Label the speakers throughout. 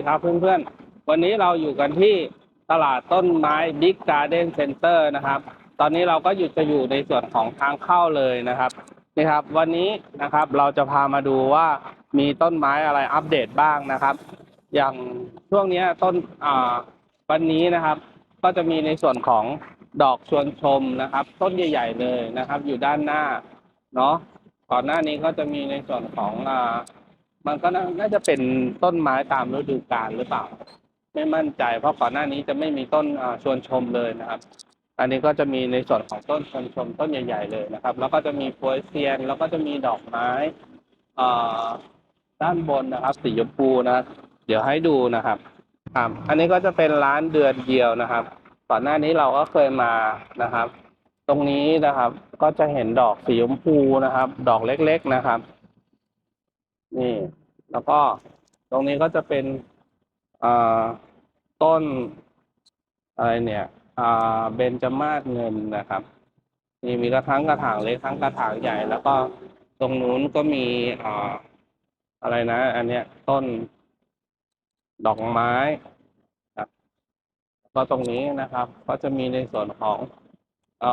Speaker 1: ดีครับเพื่อนๆ วันนี้เราอยู่กันที่ตลาดต้นไม้ Big Garden Center นะครับ ตอนนี้เราก็อยู่จะอยู่ในส่วนของทางเข้าเลยนะครับนี่ครับ วันนี้นะครับเราจะพามาดูว่ามีต้นไม้อะไรอัปเดตบ้างนะครับ อย่างช่วงนี้ต้นอ่าวันนี้นะครับ ก็จะมีในส่วนของดอกชวนชมนะครับ ต้นใหญ่ ๆ เลยนะครับ อยู่ด้านหน้าเนาะก่อนหน้านี้ก็จะมีในส่วนของอ่า มันก็น่าจะเป็นต้นไม้ตามฤดูกาลหรือเปล่า ไม่มั่นใจ เพราะก่อนหน้านี้จะไม่มีต้นชวนชมเลยนะครับ อันนี้ก็จะมีในส่วนของต้นชวนชมต้นใหญ่ๆเลยนะครับ แล้วก็จะมีโพยเซียน แล้วก็จะมีดอกไม้ด้านบนนะครับ สีชมพูนะ เดี๋ยวให้ดูนะครับครับอันนี้ก็จะเป็นร้านเดือนเดียวนะครับ ก่อนหน้านี้เราก็เคยมานะครับ ตรงนี้นะครับก็จะเห็นดอกสีชมพูนะครับ ดอกเล็กๆนะครับ นี่ แล้วก็ตรงนี้ก็จะเป็นต้นอะไรเนี่ยเบญจมาศเงินนะครับนี่มีกระถางกระถางเล็กทั้งกระถางใหญ่ แล้วก็ตรงนู้นก็มีออะไรนะ อันเนี้ยต้นดอกไม้ครับก็ตรงนี้นะครับ ก็จะมีในส่วนของอ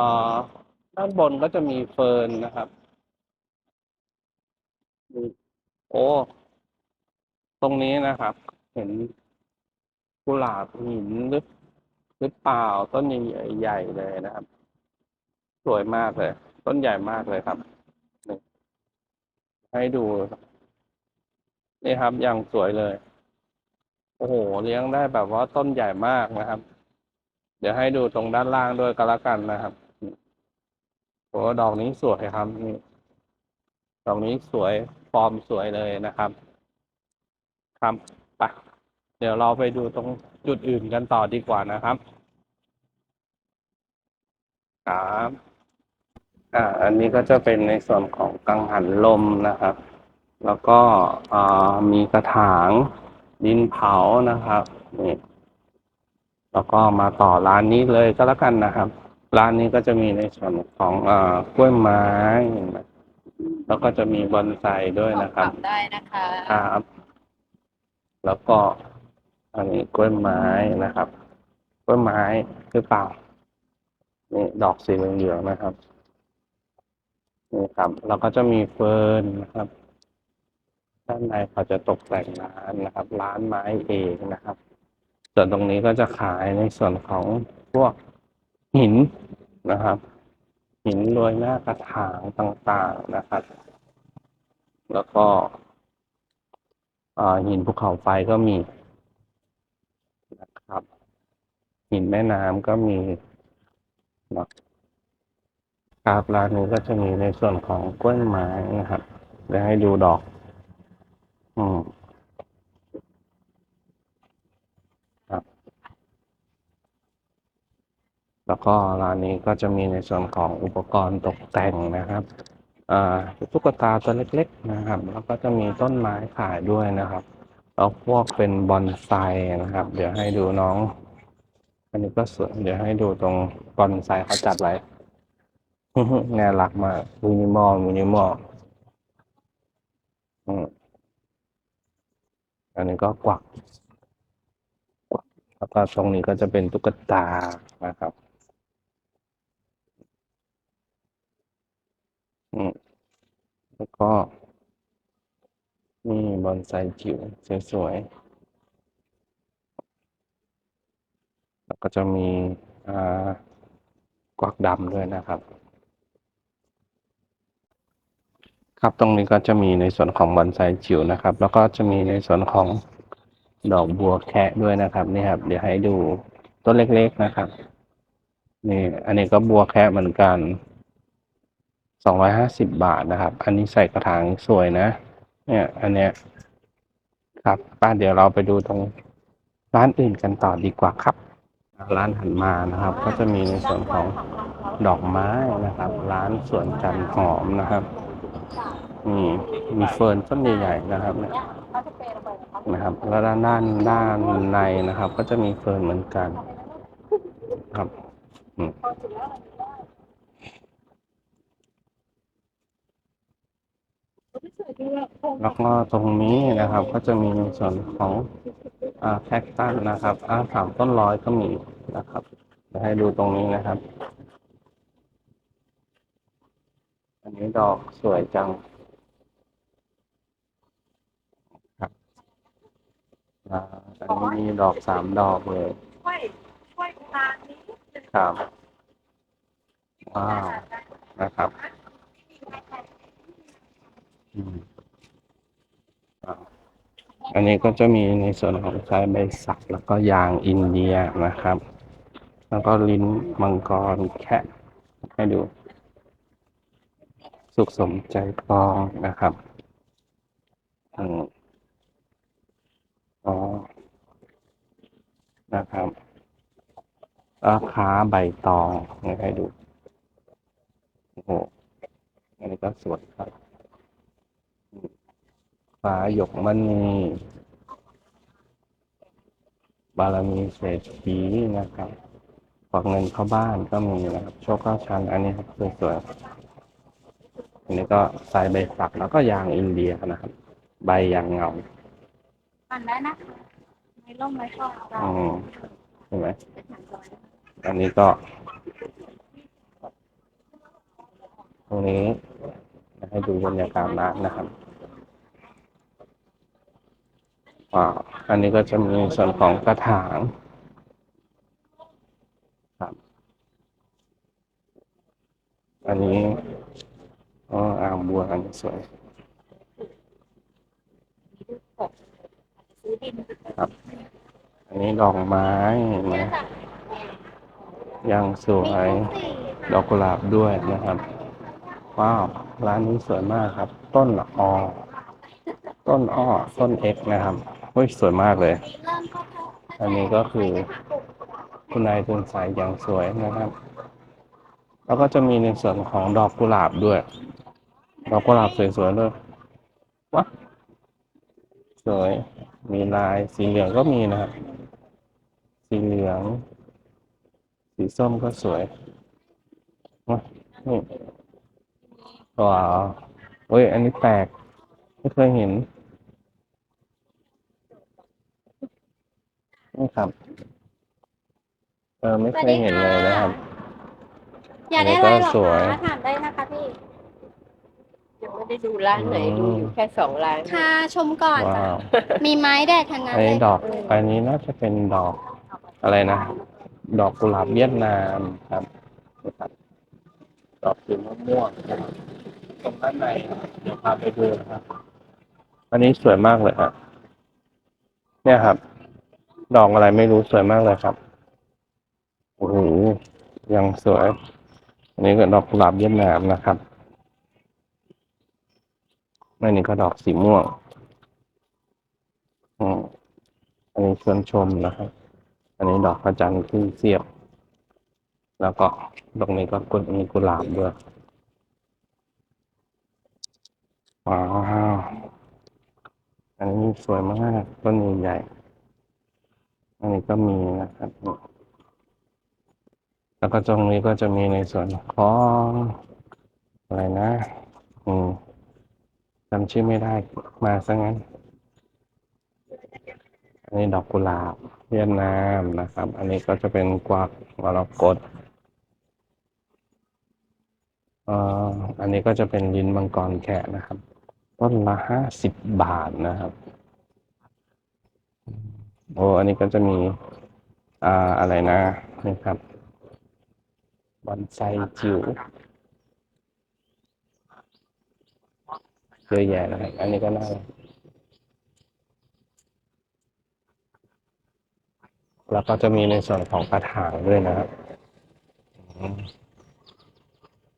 Speaker 1: ด้านบนก็จะมีเฟิร์นนะครับ โอ้ ตรงนี้นะครับ เห็นกุหลาบหินหรือหรือเปล่าต้นใหญ่ๆเลยนะครับ สวยมากเลย ต้นใหญ่มากเลยครับนี่ให้ดู นี่ครับอย่างสวยเลย โอ้โห เลี้ยงได้แบบว่าต้นใหญ่มากนะครับ เดี๋ยวให้ดูตรงด้านล่างด้วยก็แล้วกันนะครับโอ้ดอกนี้สวยครับนี่ ดอกนี้สวยฟอร์มสวยเลยนะครับครับไปเดี๋ยวเราไปดูตรงจุดอื่นกันต่อดีกว่านะครับครับอ่าอันนี้ก็จะเป็นในส่วนของกังหันลมนะครับ แล้วก็มีกระถางดินเผานะครับนี่แล้วก็มาต่อร้านนี้เลยก็แล้วกันนะครับ ร้านนี้ก็จะมีในส่วนของอกล้วยไม้ แล้วก็จะมีบอนไซด้วยนะครับ
Speaker 2: ปรับได้นะคะ
Speaker 1: ครับ แล้วก็อันนี้กล้วยไม้นะครับ กล้วยไม้หรือเปล่า นี่ดอกสีเหลืองๆนะครับ นี่ครับแล้วก็จะมีเฟิร์นนะครับ ด้านในเขาจะตกแต่งร้านนะครับ ร้านไม้เองนะครับ ส่วนตรงนี้ก็จะขายในส่วนของพวกหินนะครับ หินโรยหน้ากระถางต่างๆนะครับ แล้วก็หินภูเขาไฟก็มีนะครับ หินแม่น้ำก็มีนะครับร้านนี้ก็จะมีในส่วนของกล้วยไม้นะครับเดี๋ยวให้ดูดอก อืมครับ แล้วก็ร้านนี้ก็จะมีในส่วนของอุปกรณ์ตกแต่งนะครับอ่าตุ๊กตาตัวเล็กๆนะครับ แล้วก็จะมีต้นไม้ขายด้วยนะครับแล้วพวกเป็นบอนไซนะครับ เดี๋ยวให้ดูน้อง อันนี้ก็สวยเดี๋ยวให้ดูตรงบอนไซเขาจัดไว้น่ารักมากมินิมอลมินิมอลอันนี้ก็กวักแล้วก็ตรงนี้ก็จะเป็นตุ๊กตานะครับ อืมแล้วก็ นี่บอนไซจิ๋วสวยๆ แล้วก็จะมีอ่ากวักดำด้วยนะครับ ครับตรงนี้ก็จะมีในส่วนของบอนไซจิ๋วนะครับ แล้วก็จะมีในส่วนของดอกบัวแคะด้วยนะครับนี่ครับ เดี๋ยวให้ดูต้นเล็กๆนะครับ นี่ อันนี้ก็บัวแคะเหมือนกัน สองร้อยห้าสิบบาทนะครับ อันนี้ใส่กระถางสวยนะ เนี่ย อันเนี้ย ครับป้าเดี๋ยวเราไปดูตรงร้านอื่นกันต่อดีกว่าครับ ร้านหันมานะครับ ก็จะมีในส่วนของดอกไม้นะครับ ร้านสวนจันหอมนะครับนี่มีเฟิร์นต้นใหญ่ๆนะครับเนี่ยนะครับ แล้วด้านด้านด้านในนะครับ ก็จะมีเฟิร์นเหมือนกัน ครับอืม แล้วก็ตรงนี้นะครับก็จะมีในส่วนของอ่าแคคตัสนะครับอ่าสามต้นร้อยก็มีนะครับจะให้ดูตรงนี้นะครับ อันนี้ดอกสวยจังครับอ่าอันนี้มีดอกสามดอกเลย
Speaker 2: ช่วยช่วยตานี้
Speaker 1: ครับว้าวนะครับ อันนี้ก็จะมีในส่วนของสายใบสักแล้วก็ยางอินเดียนะครับ แล้วก็ลิ้นมังกรแคะให้ดู สุขสมใจปองนะครับอืมอ๋อนะครับราคาใบตองให้ดูโอ้โหอันนี้ก็สวยครับ ฟ้าหยกมณีบารมีเศรษฐีนะครับฝากเงินเข้าบ้านก็มีนะครับ โชคเข้าชั้น อันนี้ครับสวยๆอันนี้ก็สายใบสักแล้วก็ยางอินเดียนะครับ ใบยางเงา
Speaker 2: มันได้นะไม่ล่มไม่ชอบเรา
Speaker 1: อืมเห็นไหมอันนี้ก็ ตรงนี้ให้ดูบรรยากาศร้านนะครับ อ่าอันนี้ก็จะมีส่วนของกระถางครับ อันนี้อ๋ออ่างบัวอันนี้สวย
Speaker 2: ซื้อดิน
Speaker 1: อันนี้ดอกไม้เห็นไหมยังสวย ดอกกุหลาบด้วยนะครับ ว้าว ร้านนี้สวยมากครับ ต้นออต้นอ้อ ต้นเอ็กนะครับ เฮ้ยสวยมากเลย อันนี้ก็คือคุณนายตุนสายอย่างสวยนะครับ แล้วก็จะมีในส่วนของดอกกุหลาบด้วย ดอกกุหลาบสวยๆเลยว้าสวย มีลายสีเหลืองก็มีนะครับ สีเหลือง สีส้มก็สวยว้านี่ว้าวเฮ้ย อันนี้แปลกไม่เคยเห็น นี่ครับเออไม่เคยเห็นเลยนะครับ
Speaker 2: อยากได้อะไรหรอ
Speaker 1: สวย
Speaker 2: คะถามได้นะคะพี่
Speaker 3: ยังไม่ได้ดูร้านไหน
Speaker 1: อืม
Speaker 3: ดูอยู่แค่สองร้าน
Speaker 2: ค่ะชมก่อนจ้ะ
Speaker 1: ว้าว
Speaker 2: มีไม้แดดทางนั้
Speaker 1: อั
Speaker 2: น
Speaker 1: น
Speaker 2: เล
Speaker 1: นี้
Speaker 2: ย
Speaker 1: ดอกอันนี้น่าจะเป็นดอกอะไรนะ ดอกกุหลาบเวียดนามครับนะครับ ดอกสีม่วงๆนะครับตรงด้านในเดี๋ยวพาไปดูนะครับ อันนี้สวยมากเลยครับเนี่ยครับ ดอกอะไรไม่รู้สวยมากเลยครับ โอ้โห ยังสวย อันนี้ก็ดอกกุหลาบเวียดนามนะครับอันนี้ก็ดอกสีม่วงอืมอันนี้ชวนชมนะครับ อันนี้ดอกพระจันทร์ขึ้นเสียบ แล้วก็ตรงนี้ก็กุมีกุหลาบด้วยว้าว อันนี้สวยมาก ต้นใหญ่ อันนี้ก็มีนะครับแล้วก็ตรงนี้ก็จะมีในส่วนของอะไรนะ อืมจำชื่อไม่ได้มาซะงั้น อันนี้ดอกกุหลาบเวียดนามนะครับ อันนี้ก็จะเป็นกวักมรกตอ่ออันนี้ก็จะเป็นลินมังกรแคะนะครับ ต้นละห้าสิบบาทนะครับ โอ้อันนี้ก็จะมีอ่าอะไรนะนี่ครับบอนไซจิ๋วเยอะแยะนะครับ อันนี้ก็น่าแล้วก็จะมีในส่วนของกระถางด้วยนะครับ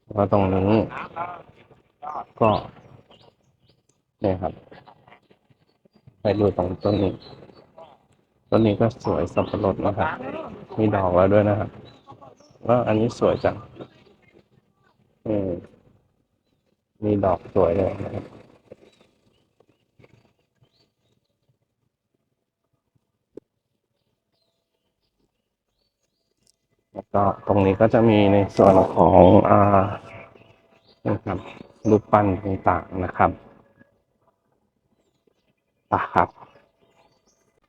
Speaker 1: แล้วก็ตรงนี้ ก็เนี่ยครับ ไปดูตรงต้นนี้ ต้นนี้ก็สวยสับปะรดนะครับ มีดอกแล้วด้วยนะครับแล้วอันนี้สวยจังอืมมีดอกสวยเลยนะครับแล้วก็ตรงนี้ก็จะมีในส่วนของอ่านะครับรูปปั้นต่างๆนะครับอะครับ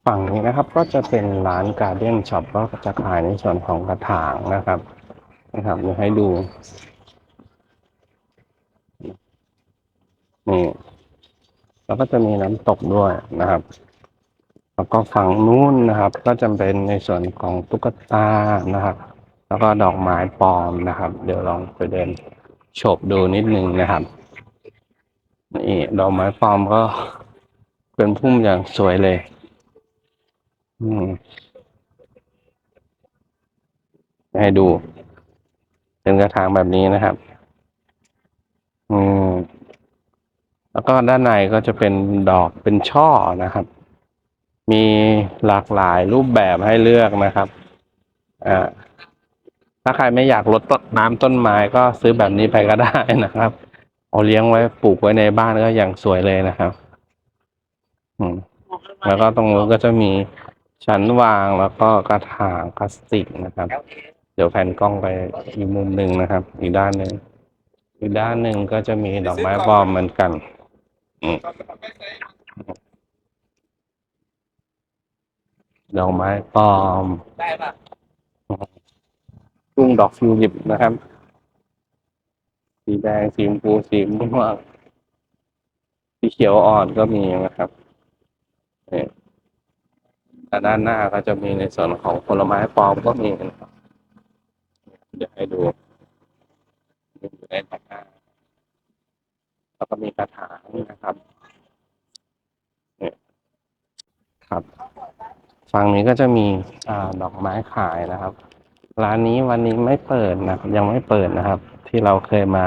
Speaker 1: ฝั่งนี้นะครับก็จะเป็นร้านการ์เด้นช็อปก็จะขายในส่วนของกระถางนะครับนะครับเดี๋ยวให้ดูนี่แล้วก็จะมีน้ำตกด้วยนะครับ แล้วก็ฝั่งนู้นนะครับ ก็จะเป็นในส่วนของตุ๊กตานะครับ แล้วก็ดอกไม้ปลอมนะครับ เดี๋ยวลองไปเดินโฉบดูนิดนึงนะครับนี่ดอกไม้ปลอมก็เป็นพุ่มอย่างสวยเลย ให้ดู เป็นกระถางแบบนี้นะครับ อืม แล้วก็ด้านในก็จะเป็นดอกเป็นช่อนะครับ มีหลากหลายรูปแบบให้เลือกนะครับ อ่า ถ้าใครไม่อยากลดต้นน้ำต้นไม้ก็ซื้อแบบนี้ไปก็ได้นะครับเอาเลี้ยงไว้ปลูกไว้ในบ้านก็อย่างสวยเลยนะครับ อืม แล้วก็ตรงนู้นก็จะมี ชั้นวางแล้วก็กระถางพลาสติกนะครับ เดี๋ยวแผ่นกล้องไปอีกมุมหนึ่งนะครับ อีกด้านหนึ่งอีกด้านหนึ่งก็จะมีดอกไม้ปลอมเหมือนกันอืมดอกไม้ปลอม
Speaker 4: ได้ปะ
Speaker 1: ทุ่งดอกฟิวลิปนะครับ สีแดงสีชมพูสีม่วงสีเขียวอ่อนก็มีนะครับนี่ แต่ด้านหน้าก็จะมีในส่วนของผลไม้ปลอมก็มีนะครับเดี๋ยวให้ดูอยู่ในตะกร้าแล้วก็มีกระถางนะครับเนี่ยครับฝั่งนี้ก็จะมีอดอกไม้ขายนะครับ ร้านนี้วันนี้ไม่เปิดนะครับ ยังไม่เปิดนะครับ ที่เราเคยมา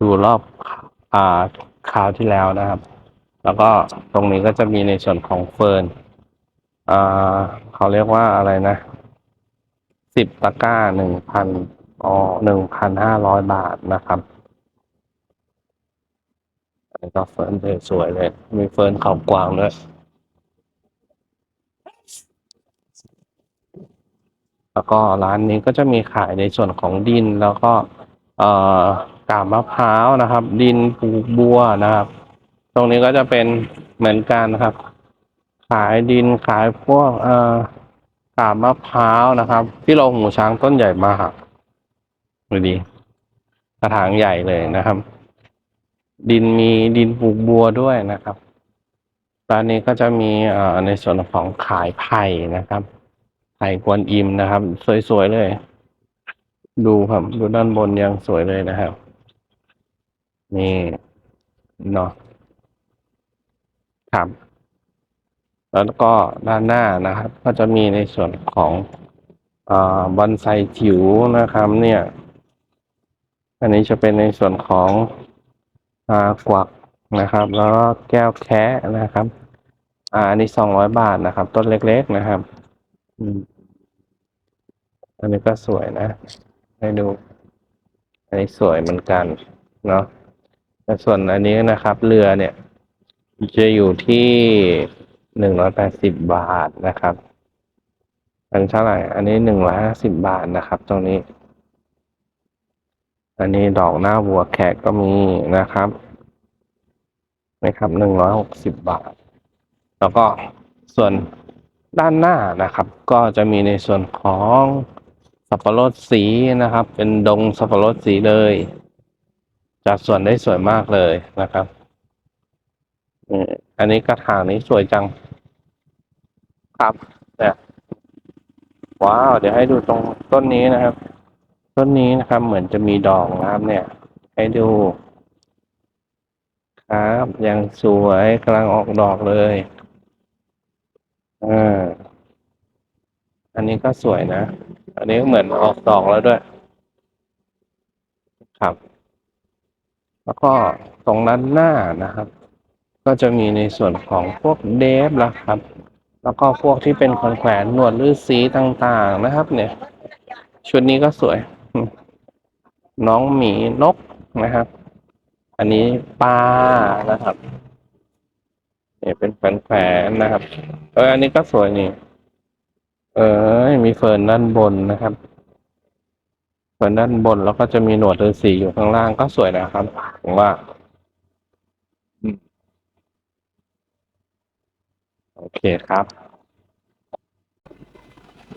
Speaker 1: ดูรอบอ่าคราวที่แล้วนะครับ แล้วก็ตรงนี้ก็จะมีในส่วนของเฟิร์น อ่าเขาเรียกว่าอะไรนะสิบตะกร้าหนึ่งพันอ๋อหนึ่งพันห้าร้อยบาทนะครับอันนี้ก็เฟิร์นสวยๆเลย มีเฟิร์นเขากวางด้วยแล้วก็ร้านนี้ก็จะมีขายในส่วนของดินแล้วก็ เอ่อกาบมะพร้าวนะครับ ดินปลูกบัวนะครับ ตรงนี้ก็จะเป็นเหมือนกันนะครับ ขายดินขายพวกเอ่อกาบมะพร้าวนะครับ ที่เราหูช้างต้นใหญ่มากดูดีกระถางใหญ่เลยนะครับ ดินมีดินปลูกบัวด้วยนะครับร้านนี้ก็จะมีเอ่อในส่วนของขายไผ่นะครับไผ่กวนอิมนะครับ สวยๆเลย ดูครับ ดูด้านบนยังสวยเลยนะครับ นี่เนาะครับ แล้วก็ด้านหน้านะครับ ก็จะมีในส่วนของอบอนไซจิ๋วนะครับ เนี่ย อันนี้จะเป็นในส่วนของอกวักนะครับ แล้วก็แก้วแคะนะครับ อ่าอันนี้สองร้อยบาทนะครับ ต้นเล็กๆนะครับอืมอันนี้ก็สวยนะ ให้ดู อันนี้สวยเหมือนกัน เนาะแต่ส่วนอันนี้นะครับ เรือเนี่ย จะอยู่ที่ หนึ่งร้อยแปดสิบบาทนะครับ อันนเท่าไหร่ อันนี้หนึ่งร้อยห้าสิบบาทนะครับ ตรงนี้ อันนี้ดอกหน้าวัวแขกก็มีนะครับนะครับหนึ่งร้อยหกสิบบาท แล้วก็ส่วนด้านหน้านะครับ ก็จะมีในส่วนของสับปะรดสีนะครับ เป็นดงสับปะรดสีเลยจัดส่วนได้สวยมากเลยนะครับอันนี้กระถางนี้สวยจัง ครับเนี่ยว้าว เดี๋ยวให้ดูตรงต้นนี้นะครับ ต้นนี้นะครับ เหมือนจะมีดอกนะครับ เนี่ย ให้ดู ครับยังสวยกำลังออกดอกเลยอ่าอันนี้ก็สวยนะ อันนี้เหมือนออกดอกแล้วด้วย ครับ แล้วก็ตรงด้านหน้านะครับ ก็จะมีในส่วนของพวกเดฟละครับ แล้วก็พวกที่เป็นคนแขวนหนวดหรือสีต่างๆนะครับ เนี่ย ชุดนี้ก็สวย น้องหมีนกนะครับ อันนี้ปลานะครับเนี่ยเป็นแขวนๆนะครับ เอออันนี้ก็สวยนี่ เออมีเฟิร์นด้านบนนะครับเฟิร์นด้านบนแล้วก็จะมีหนวดฤาษีอยู่ข้างล่างก็สวยนะครับผมว่าอืม โอเคครับ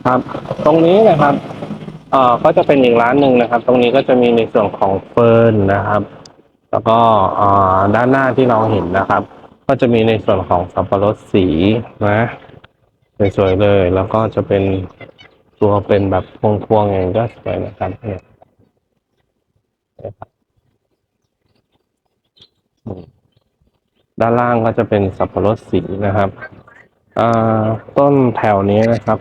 Speaker 1: ครับ ตรงนี้นะครับเอ่อก็จะเป็นอีกร้านหนึ่งนะครับ ตรงนี้ก็จะมีในส่วนของเฟิร์นนะครับ แล้วก็เอ่อด้านหน้าที่เราเห็นนะครับ ก็จะมีในส่วนของสับปะรดสีนะสวยๆเลย แล้วก็จะเป็นตัวเป็นแบบพวงๆอย่างก็สวยนะครับเนี่ยด้านล่างก็จะเป็นสับปะรดสีนะครับ ต้นแถวนี้นะครับ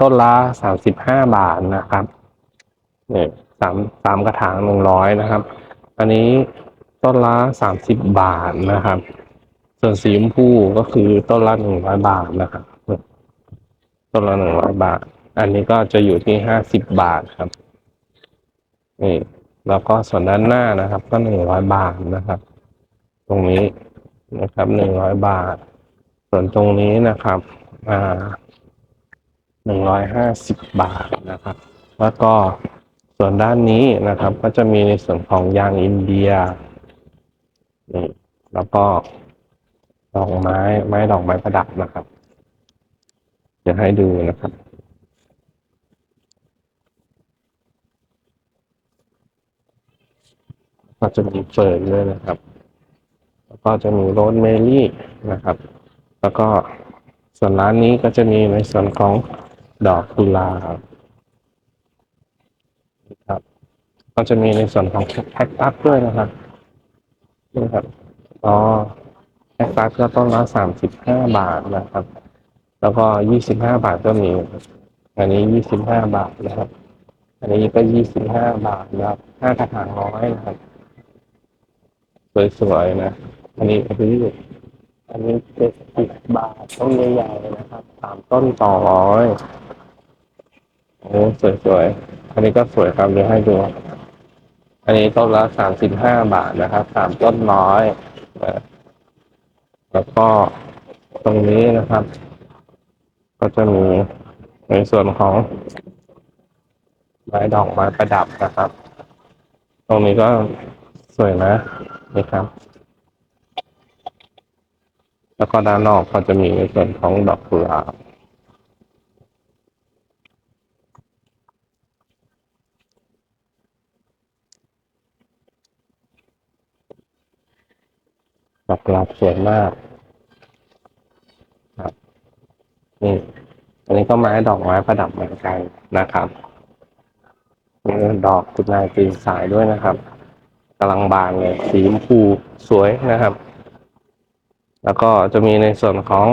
Speaker 1: ต้นละสามสิบห้าบาทนะครับเนี่ยสามสามกระถางหนึ่งร้อยนะครับ อันนี้ต้นละสามสิบบาทนะครับ ส่วนสีชมพูก็คือต้นละหนึ่งร้อยบาทนะครับต้นละหนึ่งร้อยบาท อันนี้ก็จะอยู่ที่ห้าสิบบาทครับนี่แล้วก็ส่วนด้านหน้านะครับ ก็หนึ่งร้อยบาทนะครับ ตรงนี้นะครับหนึ่งร้อยบาท ส่วนตรงนี้นะครับหนึ่งร้อยห้าสิบบาทนะครับ แล้วก็ส่วนด้านนี้นะครับ ก็จะมีในส่วนของยางอินเดียนี่แล้วก็ดอกไม้ไม้ดอกไม้ประดับนะครับเดี๋ยวให้ดูนะครับก็จะมีเฟิร์นด้วยนะครับ แล้วก็จะมีโรสเมลี่นะครับ แล้วก็ส่วนร้านนี้ก็จะมีในส่วนของดอกกุหลาบนะครับ ก็จะมีในส่วนของแคคตัสด้วยนะครับนี่ครับอ๋อแคคตัสก็ต้นละสามสิบห้าบาทนะครับ แล้วก็ยี่สิบห้าบาทก็มี อันนี้ยี่สิบห้าบาทนะครับ อันนี้ก็ยี่สิบห้าบาทนะครับห้ากระถางร้อยนะครับ สวยๆนะ อันนี้คือ อันนี้เจ็ดสิบบาทต้นใหญ่ๆนะครับสามต้นต่อร้อยโอ้สวยๆ อันนี้ก็สวยครับเดี๋ยวให้ดู อันนี้ต้นละสามสิบห้าบาทนะครับสามต้นร้อยแล้วก็ตรงนี้นะครับ ก็จะมีในส่วนของไม้ดอกไม้ประดับนะครับ ตรงนี้ก็สวยนะนี่ครับ แล้วก็ด้านนอกก็จะมีในส่วนของดอกกุหลาบดอกกุหลาบสวยมากครับนี่อันนี้ก็ไม้ดอกไม้ประดับเหมือนกันนะครับมีดอกกุหลาบตีนสายด้วยนะครับกำลังบานเลยสีชมพูสวยนะครับ แล้วก็จะมีในส่วนของ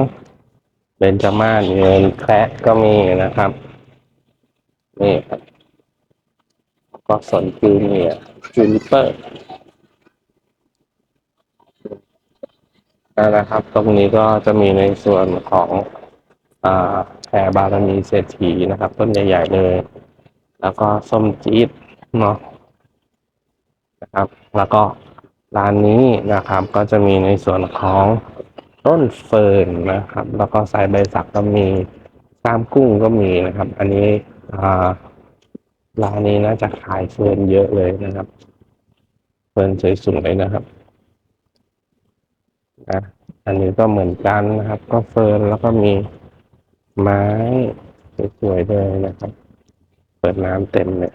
Speaker 1: เบญจามาศเงินแคระก็มีนะครับ นี่ก็สนจูเนียจูนิเปอร์นะครับ ตรงนี้ก็จะมีในส่วนของอ่าแพรบารมีเศรษฐีนะครับ ต้นใหญ่ๆเลย แล้วก็ส้มจี๊ดเนาะนะครับ แล้วก็ร้านนี้นะครับก็จะมีในส่วนของ ต้นเฟิร์นนะครับ แล้วก็สายใบสักก็มีกล้ามกุ้งก็มีนะครับ อันนี้ร้านนี้น่าจะขายเฟิร์นเยอะเลยนะครับ เฟิร์นสวยๆนะครับนะอันนี้ก็เหมือนกันนะครับ ก็เฟิร์นแล้วก็มีไม้สวยๆเลยนะครับ เปิดน้ำเต็มเลย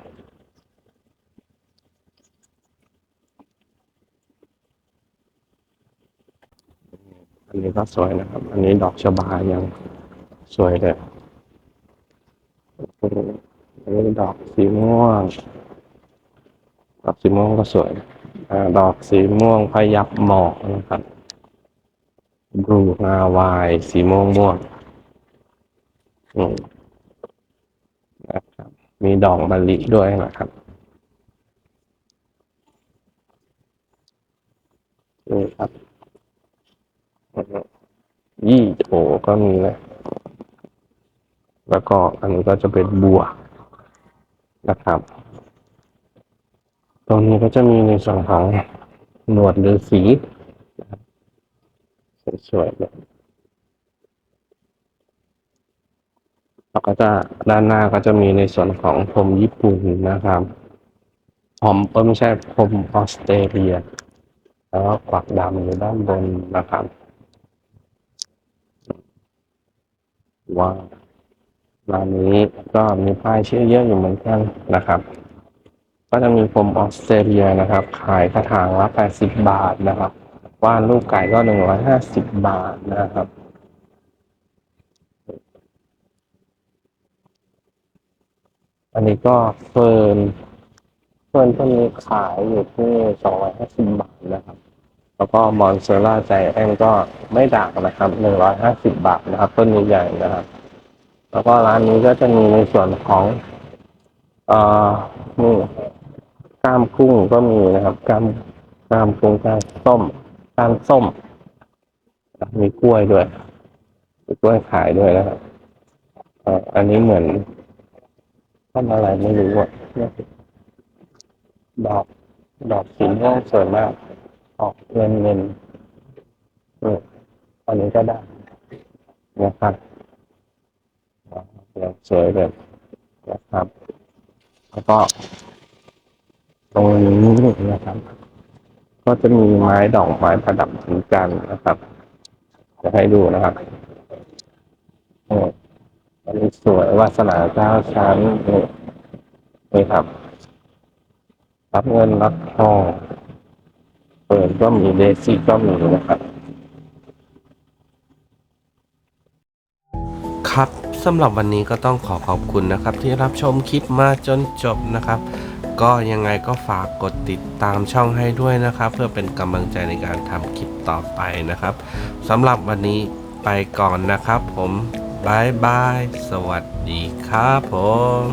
Speaker 1: อันนี้ก็สวยนะครับ อันนี้ดอกชบายังสวยเลยอันนี้ดอกสีม่วง ดอกสีม่วงก็สวยอดอกสีม่วงพยับหมอกนะครับบลูงาวายสีม่วงม่วงนะครับ มีดอกมะลิด้วยนะครับนี่ครับ ยี่โถก็มีนะแล้วก็อันนี้ก็จะเป็นบัวนะครับ ตรงนี้ก็จะมีในส่วนของหนวดหรือสีสวยๆเลยแล้วก็จะด้านหน้าก็จะมีในส่วนของพรมญี่ปุ่นนะครับผมเออไม่ใช่พรมออสเตรเลีย แล้วก็กวักดำอยู่ด้านบนนะครับ ว้าวร้านนี้ก็มีป้ายชื่อเยอะอยู่เหมือนกันนะครับ ก็จะมีพรมออสเตรเลียนะครับ ขายกระถางละ80 บาทนะครับว่านลูกไก่ก็ 150 บาทนะครับอันนี้ก็เฟิร์นเฟิร์นต้นนี้ขายอยู่ที่ 250 บาทนะครับ แล้วก็มอนเซล่าใจแอนก็ไม่ด่างนะครับ150บบาทนะครับ ต้นใหญ่ๆนะครับ แล้วก็ร้านนี้ก็จะมีในส่วนของเอ่อนี่กล้ามกุ้งก็มีนะครับกล้ามกล้ามกุ้งกล้ามส้มกล้ามส้ม มีกล้วยด้วยมีกล้วยขายด้วยนะครับเอ่ออันนี้เหมือนต้นอะไรไม่รู้อะดอก ดอกสีม่วงสวยมาก ออกเงินเงินนี่อันนี้ก็ได้นะครับยังสวยเลยนะครับ แล้วก็ตรงนี้นะครับ ก็จะมีไม้ดอกไม้ประดับเหมือนกันนะครับจะให้ดูนะครับนี่อันนี้สวยวาสนาเก้าชั้นนี่ครับ รับเงินรับทอง เปิดก็มีเดซี่ก็มีนะครับ
Speaker 4: ครับสำหรับวันนี้ก็ต้องขอขอบคุณนะครับ ที่รับชมคลิปมาจนจบนะครับ ก็ยังไงก็ฝากกดติดตามช่องให้ด้วยนะครับ เพื่อเป็นกำลังใจในการทำคลิปต่อไปนะครับสำหรับวันนี้ไปก่อนนะครับ ผมบายบาย สวัสดีครับผม